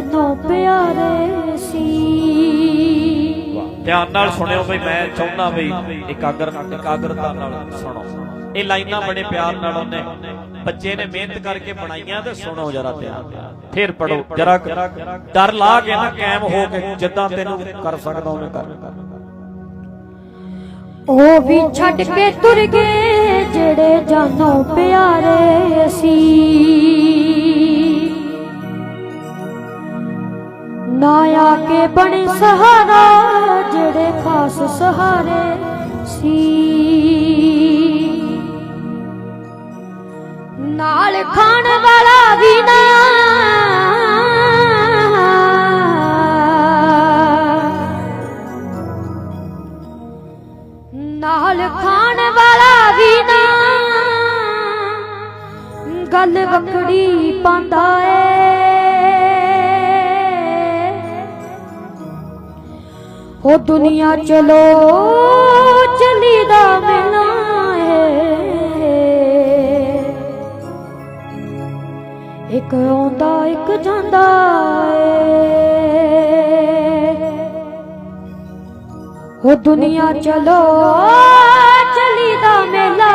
ਜਾਨੋਂ ਪਿਆਰੇ ਸੀ ਧਿਆਨ ਨਾਲ ਸੁਣਿਓ ਬਈ, ਮੈਂ ਚਾਹੁੰਦਾ ਬਈ ਇਕਾਗਰ ਇਕਾਗਰਤਾ ਨਾਲ ਸੁਣੋ। ਇਹ ਲਾਈਨਾਂ ਬੜੇ ਪਿਆਰ ਨਾਲ ਉਹਨੇ ਬੱਚੇ ਨੇ ਮਿਹਨਤ ਕਰਕੇ ਬਣਾਈਆਂ ਤੇ ਸੁਣੋ ਜਰਾ ਧਿਆਨ ਨਾਲ। ਪੜੋ ਜਰਾ ਡਰ ਲਾ ਕੇ ਨਾ ਕਾਇਮ ਹੋ ਕੇ ਜਿੱਦਾਂ ਤੈਨੂੰ ਕਰ ਸਕਦਾ ਉਹਨੇ ਕਰ। ਉਹ ਵੀ ਛੱਡ ਕੇ ਤੁਰ ਗਏ ਜਿਹੜੇ ਜਾਨੋਂ ਪਿਆਰੇ ਸੀ। ਨਾ ਆ ਕੇ ਬਣੇ ਸਹਾਰਾ ਜਿਹੜੇ ਖਾਸ ਸਹਾਰੇ ਸੀ। ਨਾਲ ਖਾਣ ਵਾਲਾ ਵੀ ਨਾ ਉਹ ਦੁਨੀਆ ਚਲੋ, ਚਲੀ ਦਾ ਮਿਲਾ ਏ। ਇੱਕ ਆਉਂਦਾ, ਇੱਕ ਜਾਂਦਾ ਏ। ਉਹ ਦੁਨੀਆ ਚਲੋ, ਚਲੀ ਦਾ ਮੇਲਾ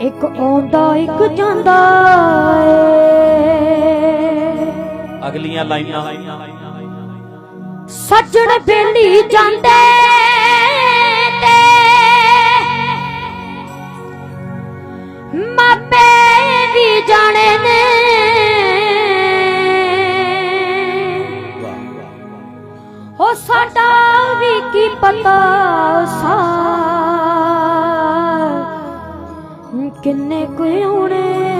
ਇੱਕ ਆਉਂਦਾ, ਇੱਕ ਜਾਂਦਾ ਏ। ਅਗਲੀਆਂ ਲਾਈਨਾਂ। ਸੱਜਣ ਬੇਲੀ ਜਾਂਦੇ ਤੇ ਮਾਪੇ ਵੀ ਜਾਣੇ ਨੇ। ਹੋ ਸਾਡਾ ਵੀ ਕੀ ਪਤਾ ਸਾ, ਕਿੰਨੇ ਕੁ ਆਉਣੇ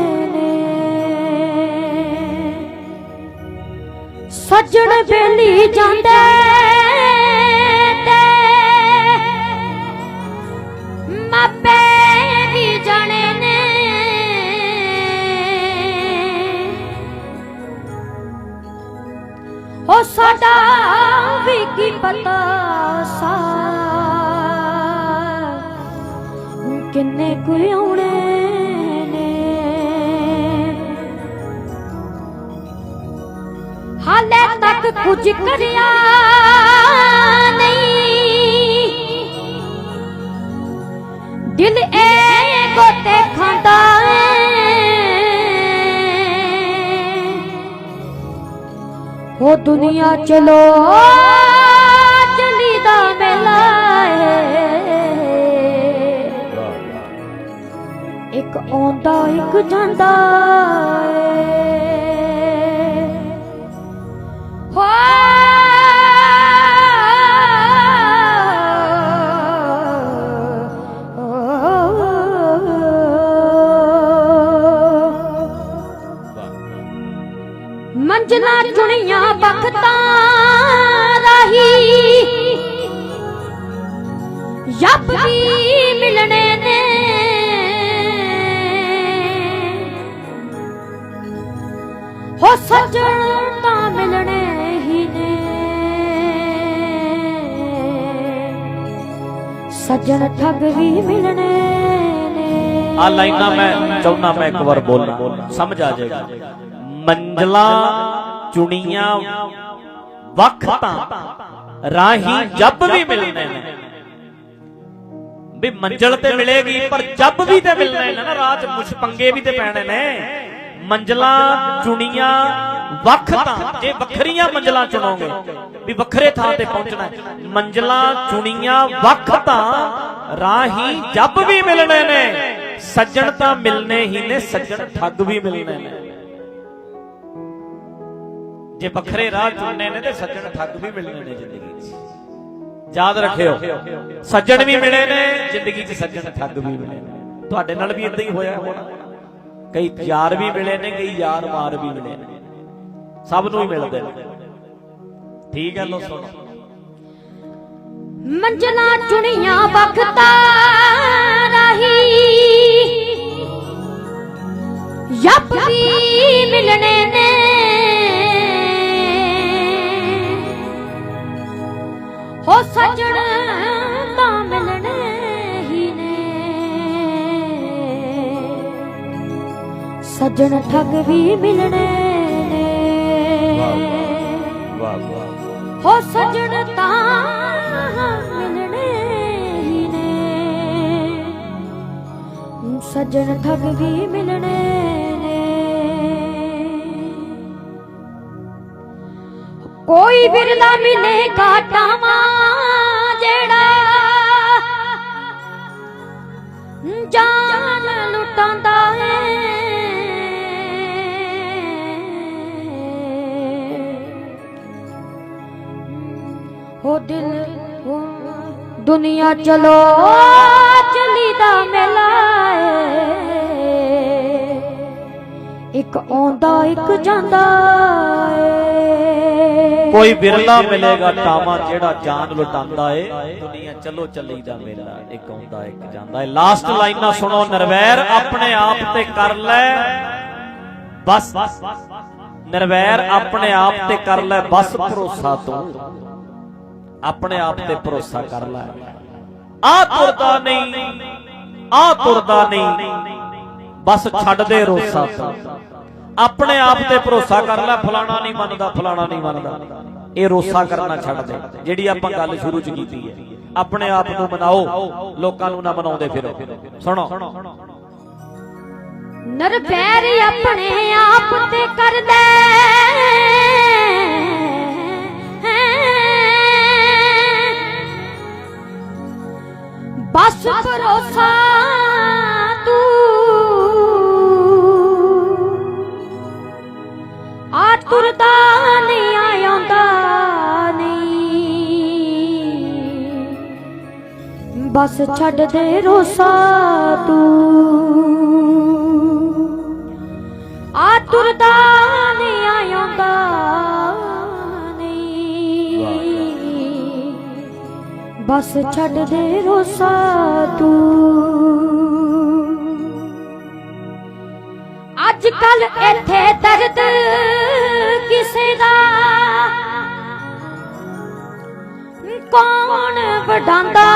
ਸੱਜਣ ਬੇਲੀ ਜਾਂਦੇ ਤੇ ਮਾਪੇ ਵੀ ਜਾਣੇ ਨੇ। ਹੋ ਸਾਡਾ ਵੀ ਕੀ ਪਤਾ ਸਾ ਕਿੰਨੇ ਕੁ ਆਉਣੇ ਕੁਝ ਕਰਿਆ ਨਹੀਂ। ਦਿਲ ਇਹ ਗੋਤੇ ਖਾਂਦਾ ਏ। ਹੋ ਦੁਨੀਆ ਚਲੋ, ਚਲੀ ਦਾ ਮੇਲਾ ਏ। ਇੱਕ ਆਉਂਦਾ, ਇੱਕ ਜਾਂਦਾ। ਮੰਜ਼ਲਾਂ ਚੁਣੀਆਂ ਬਖਤਾਂ ਰਾਹੀ। ਯੱਬ ਵੀ ਮਿਲਣੇ ਨੇ। ਹੋ ਸੱਜਣ ਤਾਂ ਮਿਲਣੇ ਹੀ ਨੇ। ਸੱਜਣ ਠੱਗ ਵੀ ਮਿਲਣੇ ਨੇ। ਆ ਲਾਈਨਾਂ ਮੈਂ ਚਾਹੁੰਦਾ ਮੈਂ ਇੱਕ ਵਾਰ ਬੋਲਾਂ। ਸਮਝ ਆ ਜਾਏਗਾ। ਮੰਜ਼ਲਾਂ ਚੁਣੀਆਂ ਵੱਖ ਤਾਂ ਰਾਹੀ ਜੱਬ ਵੀ ਮਿਲਣੇ ਨੇ। ਵੀ ਮੰਜ਼ਲ ਤੇ ਮਿਲੇਗੀ, ਪਰ ਜੱਬ ਵੀ ਤੇ ਮਿਲਣੇ ਨੇ ਨਾ ਰਾਹ ਮੁਛ ਪੰਗੇ ਵੀ ਤੇ ਪੈਣੇ ਨੇ। ਮੰਜ਼ਲਾਂ ਚੁਣੀਆਂ ਵੱਖ ਤਾਂ ਜੇ ਵੱਖਰੀਆਂ ਮੰਜ਼ਲਾਂ ਚੁਣੋਗੇ, ਵੀ ਵੱਖਰੇ ਥਾਂ ਤੇ ਪਹੁੰਚਣਾ ਹੈ। ਮੰਜ਼ਲਾਂ ਚੁਣੀਆਂ ਵੱਖ ਤਾਂ ਰਾਹੀ ਜੱਬ ਵੀ ਮਿਲਣੇ ਨੇ। ਸੱਜਣ ਤਾਂ ਮਿਲਨੇ ਹੀ ਨੇ, ਸੱਜਣ ਠੱਗ ਵੀ ਮਿਲਣੇ ਨੇ। ਜੇ ਵੱਖਰੇ ਰਾਹ ਚੁਣਨੇ ਨੇ ਤੇ ਸੱਜਣ ਠੱਗ ਵੀ ਮਿਲਣੇ ਨੇ ਜ਼ਿੰਦਗੀ 'ਚ। ਯਾਦ ਰੱਖਿਓ, ਸੱਜਣ ਵੀ ਮਿਲੇ ਨੇ, ਜ਼ਿੰਦਗੀ 'ਚ ਸੱਜਣ ਠੱਗ ਵੀ ਮਿਲੇ ਨੇ। ਤੁਹਾਡੇ ਨਾਲ ਵੀ ਇਦਾਂ ਹੀ ਹੋਇਆ ਹੋਣਾ। ਕਈ ਯਾਰ ਵੀ ਮਿਲੇ ਨੇ, ਕਈ ਯਾਰ ਮਾਰ ਵੀ ਮਿਲੇ ਨੇ। ਸਭ ਨੂੰ ਹੀ ਮਿਲਦੇ ਨੇ। ਠੀਕ ਹੈ ਲੋ ਸੁਣੋ। ਮੰਜ਼ਲਾਂ ਚੁਣੀਆਂ ਬਖਤਾਂ ਰਾਹੀ। ਯੱਪ ਸੱਜਣ ਠੱਗ ਵੀ ਮਿਲਣੇ ਨੇ। ਵਾਹ ਵਾਹ ਹੋ ਸੱਜਣ ਤਾਂ ਮਿਲਣੇ ਹੀ ਨੇ। ਸੱਜਣ ਠੱਗ ਵੀ ਮਿਲਣੇ ਨੇ। ਕੋਈ ਬਿਰਲਾ ਮਿਲੇਗਾ ਟਾਵਾਂ ਜਿਹੜਾ ਜਾਨ ਲੁਟਾਉਂਦਾ ਦਿਲ ਹੋ ਦੁਨੀਆ ਚਲੋ ਚਲੀ ਦਾ ਮੇਲਾ ਏ। ਇੱਕ ਆਉਂਦਾ, ਇੱਕ ਜਾਂਦਾ ਏ। ਕੋਈ ਬਿਰਲਾ ਮਿਲੇਗਾ ਟਾਵਾਂ ਜਿਹੜਾ ਜਾਨ ਲੁਟਾਉਂਦਾ ਏ। ਦੁਨੀਆ ਚਲੋ ਚੱਲੀ ਦਾ ਮੇਲਾ, ਇੱਕ ਆਉਂਦਾ, ਇੱਕ ਜਾਂਦਾ ਏ। ਲਾਸਟ ਲਾਈਨਾਂ ਸੁਣੋ ਨਰਵੈਰ, ਆਪਣੇ ਆਪ ਤੇ ਕਰ ਲੈ, ਬਸ। ਨਰਵੈਰ, ਆਪਣੇ ਆਪ ਤੇ ਕਰ ਲੈ, ਬਸ ਭਰੋਸਾ ਤੂੰ। ਆਪਣੇ ਆਪ ਤੇ ਭਰੋਸਾ ਕਰ ਲੈ। ਆ ਤੁਰਦਾ ਨਹੀਂ, ਆ ਤੁਰਦਾ ਨਹੀਂ। ਬਸ ਛੱਡ ਦੇ ਰੋਸਾ ਆਪਣੇ ਆਪ ਤੇ ਭਰੋਸਾ ਕਰ ਲੈ, ਫਲਾਣਾ ਨਹੀਂ ਮੰਨਦਾ, ਫਲਾਣਾ ਨਹੀਂ ਮੰਨਦਾ। ਇਹ ਰੋਸਾ ਕਰਨਾ ਛੱਡ ਦੇ, ਜਿਹੜੀ ਆਪਾਂ ਗੱਲ ਸ਼ੁਰੂ ਚ ਕੀਤੀ ਹੈ। ਆਪਣੇ ਆਪ ਨੂੰ ਮਨਾਓ, ਲੋਕਾਂ ਨੂੰ ਨਾ ਮਨਾਉਂਦੇ ਫਿਰੋ। ਸੁਣੋ। ਨਰਵੈਰ ਆਪਣੇ ਆਪ ਤੇ ਕਰਦਾ ਭਰੋਸਾ ਤੂੰ। ਆ ਤੁਰਦਾ ਨਹੀਂ ਆਉਂਦਾ ਨਹੀਂ। ਬਸ ਛੱਡ ਦੇ ਰੋਸਾ ਤੂੰ। ਆ ਤੁਰਦਾ ਬਸ ਛੱਡ ਦੇ ਰੋਸਾ ਤੂੰ। ਅੱਜ ਕੱਲ ਇੱਥੇ ਦਰਦ ਕਿਸੇ ਦਾ। ਕੌਣ ਵਡਾਂਦਾ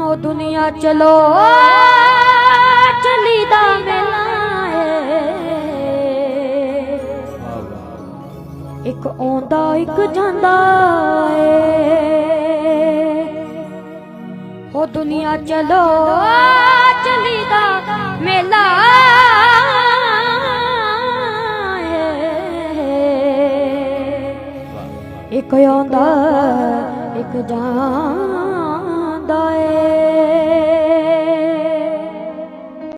ਓ ਦੁਨੀਆ ਚਲੋ। ਇੱਕ ਇੱਕ ਜਾਂਦਾ ਏ। ਹੋ ਦੁਨੀਆ ਚਲੋ ਚਲੀ ਦਾ ਮੇਲਾ ਇੱਕ ਆਉਂਦਾ ਇੱਕ ਜਾਂਦਾ।